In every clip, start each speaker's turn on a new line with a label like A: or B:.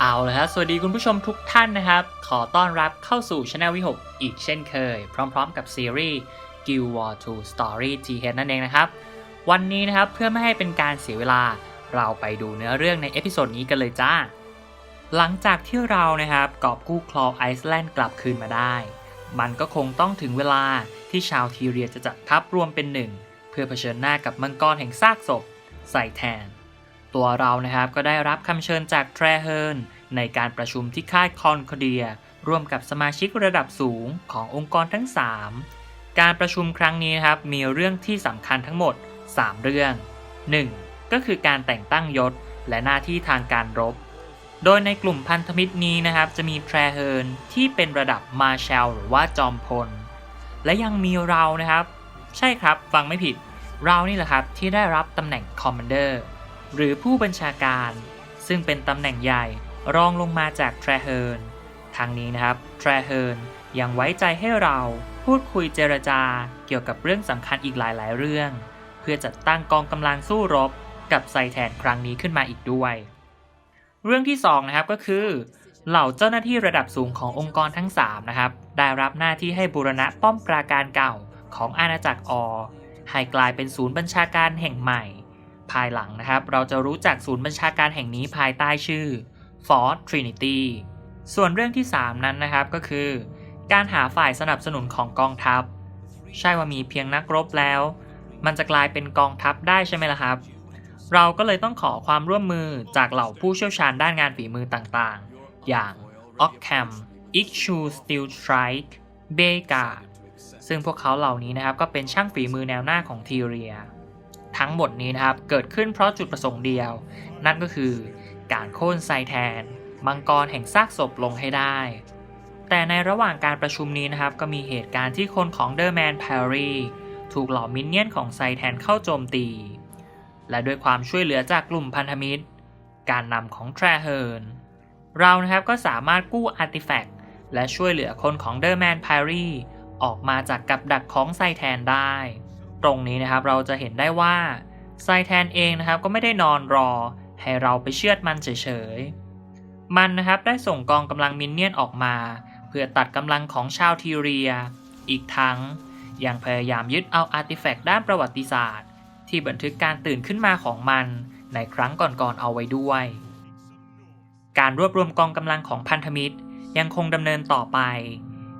A: เอาละครับสวัสดีคุณผู้ชมทุกท่านนะครับ ขอต้อนรับเข้าสู่ช anel วิหกอีกเช่นเคย พร้อมๆกับซีรีส์ Guild War 2 Story GH นั่นเองนะครับ วันนี้นะครับเพื่อไม่ให้เป็นการเสียเวลา เราไปดูเนื้อเรื่องในเอพิโซดนี้กันเลยจ้า หลังจากที่เรานะครับกอบกู้คลอไอซ์แลนด์กลับคืนมาได้ มันก็คงต้องถึงเวลาที่ชาวทีเรียจะจัดทัพรวมเป็นหนึ่ง เพื่อเผชิญหน้ากับมังกรแห่งซากศพไซแทน ตัวเรานะครับก็ได้รับคำเชิญจากแทรเฮิร์นในการประชุมที่ค่ายคอนคเดีย ร่วมกับสมาชิกระดับสูงขององค์กรทั้ง 3 การประชุมครั้งนี้นะครับมีเรื่องที่สำคัญทั้งหมด 3 เรื่อง 1. ก็คือการแต่งตั้งยศและหน้าที่ทางการรบ โดยในกลุ่มพันธมิตรนี้นะครับจะมีแทรเฮิร์นที่เป็นระดับมาแชลหรือว่าจอมพล และยังมีเรานะครับ ใช่ครับฟังไม่ผิด เรานี่แหละครับที่ได้รับตำแหน่งคอมมานเดอร์ หรือผู้บัญชาการ ซึ่งเป็นตำแหน่งใหญ่รองลงมาจากแทรเฮิร์นทางนี้นะครับแทรเฮิร์นยังไว้ใจให้เราพูดคุยเจรจาเกี่ยวกับเรื่องสำคัญอีกหลาย ๆ เรื่อง เพื่อจัดตั้งกองกำลังสู้รบกับไซแทนครั้งนี้ขึ้นมาอีกด้วย เรื่องที่2นะครับก็คือ เหล่าเจ้าหน้าที่ระดับสูงขององค์กรทั้ง3นะครับได้รับหน้าที่ให้บูรณะป้อมปราการเก่าของอาณาจักรออให้กลายเป็นศูนย์บัญชาการแห่งใหม่ ภายหลังนะครับ เราจะรู้จักศูนย์บัญชาการแห่งนี้ภายใต้ชื่อ Fort Trinity ส่วนเรื่องที่ 3 นั้นนะครับก็คือ การหาฝ่ายสนับสนุนของกองทัพ ใช่ว่ามีเพียงนักรบแล้ว มันจะกลายเป็นกองทัพได้ใช่ไหมล่ะครับ เราก็เลยต้องขอความร่วมมือจากเหล่าผู้เชี่ยวชาญด้านงานฝีมือต่างๆ อย่าง Ockham i c h u Steel Strike b e g a ซึ่งพวกเขาเหล่านี้นะครับก็เป็นช่างฝีมือแนวหน้าของทีเรีย ทั้งหมดนี้นะครับเกิดขึ้นเพราะจุดประสงค์เดียว นั่นก็คือการโค่นไซแทน มังกรแห่งซากศพลงให้ได้ แต่ในระหว่างการประชุมนี้นะครับ ก็มีเหตุการณ์ที่คนของเดอร์แมนแพรรีถูกเหล่ามินเนี่ยนของไซแทนเข้าโจมตี และด้วยความช่วยเหลือจากกลุ่มพันธมิตร การนำของแทรเฮิร์นเรานะครับก็สามารถกู้อาร์ติแฟกต์และช่วยเหลือคนของเดอร์แมนแพรรีออกมาจากกับดักของไซแทนได้ ตรงนี้นะครับเราจะเห็นได้ว่าไซแทนเองนะครับก็ไม่ได้นอนรอให้เราไปเชือดมันเฉยๆ มันนะครับได้ส่งกองกำลังมินเนี่ยนออกมา เพื่อตัดกำลังของชาวทีเรีย อีกทั้งยังพยายามยึดเอาอาร์ติแฟกต์ด้านประวัติศาสตร์ ที่บันทึกการตื่นขึ้นมาของมันในครั้งก่อนๆเอาไว้ด้วย การรวบรวมกองกำลังของพันธมิตรยังคงดำเนินต่อไป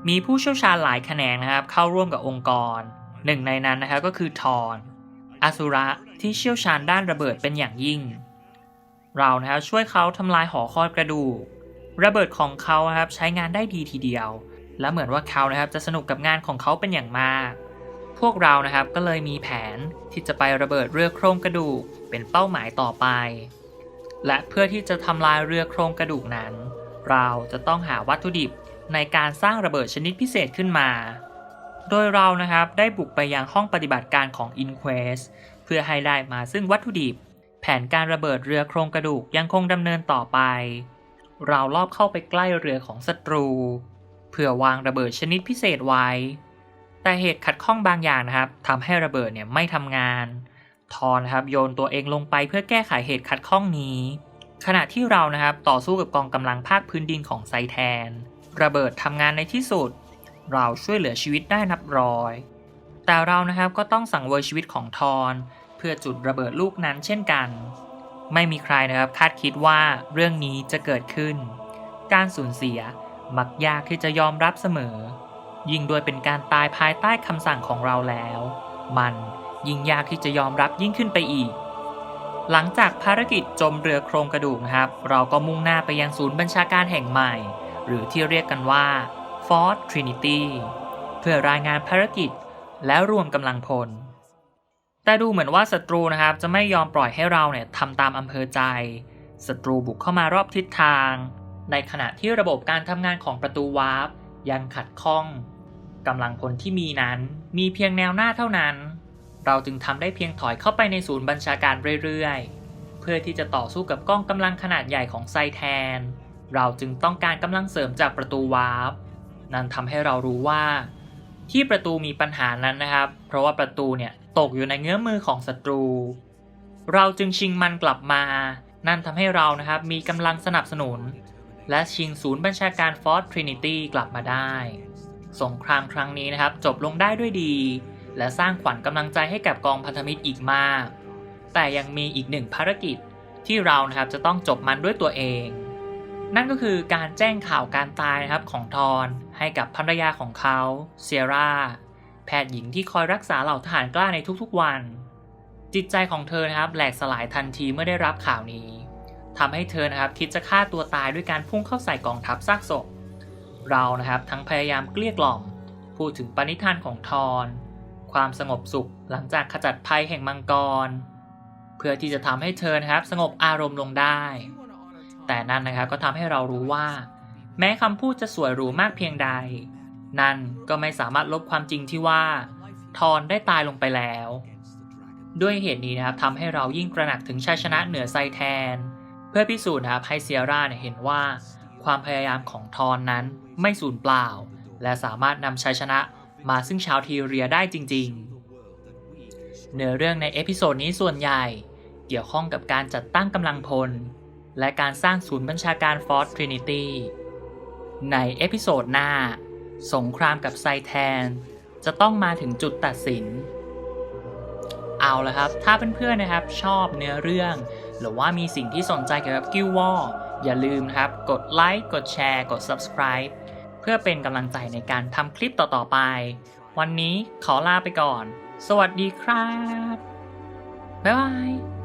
A: มีผู้เชี่ยวชาญหลายแขนงนะครับเข้าร่วมกับองค์กร หนึ่งในนั้นนะครับก็คือทอนอสุระที่เชี่ยวชาญด้านระเบิดเป็นอย่างยิ่ง เรานะครับช่วยเขาทำลายหอคอยกระดูก ระเบิดของเขาครับใช้งานได้ดีทีเดียว และเหมือนว่าเขานะครับจะสนุกกับงานของเขาเป็นอย่างมาก พวกเรานะครับก็เลยมีแผนที่จะไประเบิดเรือโครงกระดูกเป็นเป้าหมายต่อไป และเพื่อที่จะทำลายเรือโครงกระดูกนั้น เราจะต้องหาวัตถุดิบในการสร้างระเบิดชนิดพิเศษขึ้นมา โดยเรานะครับได้บุกไปยังห้องปฏิบัติการของ Inquest เพื่อให้ได้มาซึ่งวัตถุดิบ แผนการระเบิดเรือโครงกระดูกยังคงดำเนินต่อไป เราลอบเข้าไปใกล้เรือของศัตรู เพื่อวางระเบิดชนิดพิเศษไว้ แต่เหตุขัดข้องบางอย่างนะครับทำให้ระเบิดเนี่ยไม่ทำงาน ทอนนะครับโยนตัวเองลงไปเพื่อแก้ไขเหตุขัดข้องนี้ ขณะที่เรานะครับต่อสู้กับกองกำลังภาคพื้นดินของไซแทน ระเบิดทำงานในที่สุด เราช่วยเหลือชีวิตได้นับร้อย แต่เรานะครับก็ต้องสั่งเวยชีวิตของทอน เพื่อจุดระเบิดลูกนั้นเช่นกัน ไม่มีใครนะครับคาดคิดว่าเรื่องนี้จะเกิดขึ้น การสูญเสียมักยากที่จะยอมรับเสมอ ยิ่งด้วยเป็นการตายภายใต้คำสั่งของเราแล้ว มันยิ่งยากที่จะยอมรับยิ่งขึ้นไปอีก หลังจากภารกิจจมเรือโครงกระดูกนะครับ เราก็มุ่งหน้าไปยังศูนย์บัญชาการแห่งใหม่ หรือที่เรียกกันว่า Fort Trinity เพื่อรายงานภารกิจและรวมกำลังพล แต่ดูเหมือนว่าศัตรูนะครับจะไม่ยอมปล่อยให้เราเนี่ยทำตามอำเภอใจศัตรูบุกเข้ามารอบทิศทาง ในขณะที่ระบบการทำงานของประตูวาร์ปยังขัดข้องกำลังพลที่มีนั้นมีเพียงแนวหน้าเท่านั้น เราจึงทำได้เพียงถอยเข้าไปในศูนย์บัญชาการเรื่อยๆ เพื่อที่จะต่อสู้กับกองกำลังขนาดใหญ่ของไซแทน เราจึงต้องการกำลังเสริมจากประตูวาร์ป นั่นทำให้เรารู้ว่า ที่ประตูมีปัญหานั้นนะครับ เพราะว่าประตูเนี่ยตกอยู่ในเงื้อมือของศัตรู เราจึงชิงมันกลับมา นั่นทำให้เรานะครับมีกำลังสนับสนุน และชิงศูนย์บัญชาการฟอร์ t ทรินิตี้กลับมาได้ สงครามครั้งนี้นะครับจบลงได้ด้วยดี และสร้างขวัญกำลังใจให้กับกองพันธมิตรอีกมาก แต่ยังมีอีกหนึ่งภารกิจที่เรานะครับจะต้องจบมันด้วยตัวเอง นั่นก็คือการแจ้งข่าวการตายนะครับของทอน ให้กับภรรยาของเขาเซียร่าแพทย์หญิงที่คอยรักษาเหล่าทหารกล้าในทุกๆวัน จิตใจของเธอนะครับแหลกสลายทันทีเมื่อได้รับข่าวนี้ทำให้เธอนะครับคิดจะฆ่าตัวตายด้วยการพุ่งเข้าใส่กองทัพซากศพ เรานะครับทั้งพยายามเกลี้ยกล่อม พูดถึงปณิธานของทอน ความสงบสุขหลังจากขจัดภัยแห่งมังกร เพื่อที่จะทำให้เธอนะครับสงบอารมณ์ลงได้ แต่นั่นนะครับก็ทำให้เรารู้ว่า แม้คำพูดจะสวยหรูมากเพียงใด นั่นก็ไม่สามารถลบความจริงที่ว่า ทอนได้ตายลงไปแล้ว ด้วยเหตุนี้นะครับทำให้เรายิ่งตระหนักถึงชัยชนะเหนือไซแทน เพื่อพิสูจน์นะครับให้เซียร่าเนี่ยเห็นว่า ความพยายามของทอนนั้นไม่สูญเปล่า และสามารถนำชัยชนะมาซึ่งชาวทีเรียได้จริง ๆ เนื้อเรื่องในเอพิโซดนี้ส่วนใหญ่ เกี่ยวข้องกับการจัดตั้งกำลังพล และการสร้างศูนย์บัญชาการฟอร์ t ทรินิตี้ ในเอพิโซดหน้า สงครามกับไซแทน จะต้องมาถึงจุดตัดสิน เอาละครับ ถ้าเพื่อนๆนะครับชอบเนื้อเรื่อง หรือว่ามีสิ่งที่สนใจเกี่ยวกับกิลวออย่าลืมนะครับ กดไลค์กดแชร์กด subscribe เพื่อเป็นกำลังใจในการทำคลิปต่อๆไป วันนี้ขอลาไปก่อน สวัสดีครับ บ๊ายบาย